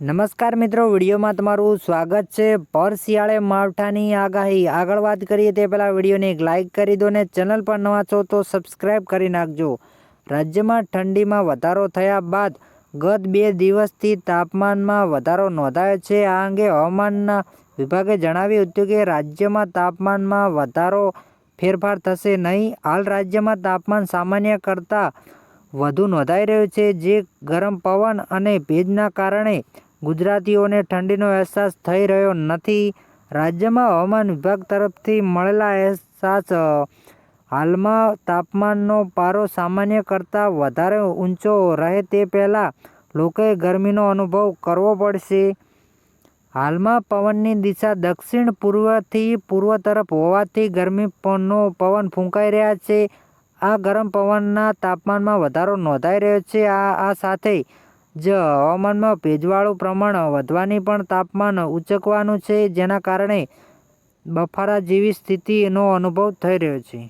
નમસ્કાર મિત્રો, વિડીયોમાં તમારું સ્વાગત છે. પર શિયાળે માવઠાની આગાહી. આગળ વાત કરીએ તે પહેલાં વિડીયોને એક લાઇક કરી દો ને ચેનલ પર નવા છો તો સબસ્ક્રાઇબ કરી નાખજો. રાજ્યમાં ઠંડીમાં વધારો થયા બાદ ગત બે દિવસથી તાપમાનમાં વધારો નોંધાયો છે. આ અંગે હવામાનના વિભાગે જણાવ્યું હતું કે રાજ્યમાં તાપમાનમાં વધારો ફેરફાર થશે નહીં. હાલ રાજ્યમાં તાપમાન સામાન્ય કરતાં વધુ નોંધાઈ રહ્યું છે. જે ગરમ પવન અને ભેજના કારણે ગુજરાતીઓને ઠંડીનો અહેસાસ થઈ રહ્યો નથી. રાજ્યમાં હવામાન વિભાગ તરફથી મળેલા અહેસાસ, હાલમાં તાપમાનનો પારો સામાન્ય કરતાં વધારે ઊંચો રહે તે પહેલાં લોકોએ ગરમીનો અનુભવ કરવો પડશે. હાલમાં પવનની દિશા દક્ષિણ પૂર્વથી પૂર્વ તરફ હોવાથી ગરમી પવનનો પવન ફૂંકાઈ રહ્યા છે. આ ગરમ પવનના તાપમાનમાં વધારો નોંધાઈ રહ્યો છે. આ આ સાથે જ હવામાનમાં ભેજવાળું પ્રમાણ વધવાની પણ તાપમાન ઉંચકવાનું છે, જેના કારણે બફારા જેવી સ્થિતિનો અનુભવ થઈ રહ્યો છે.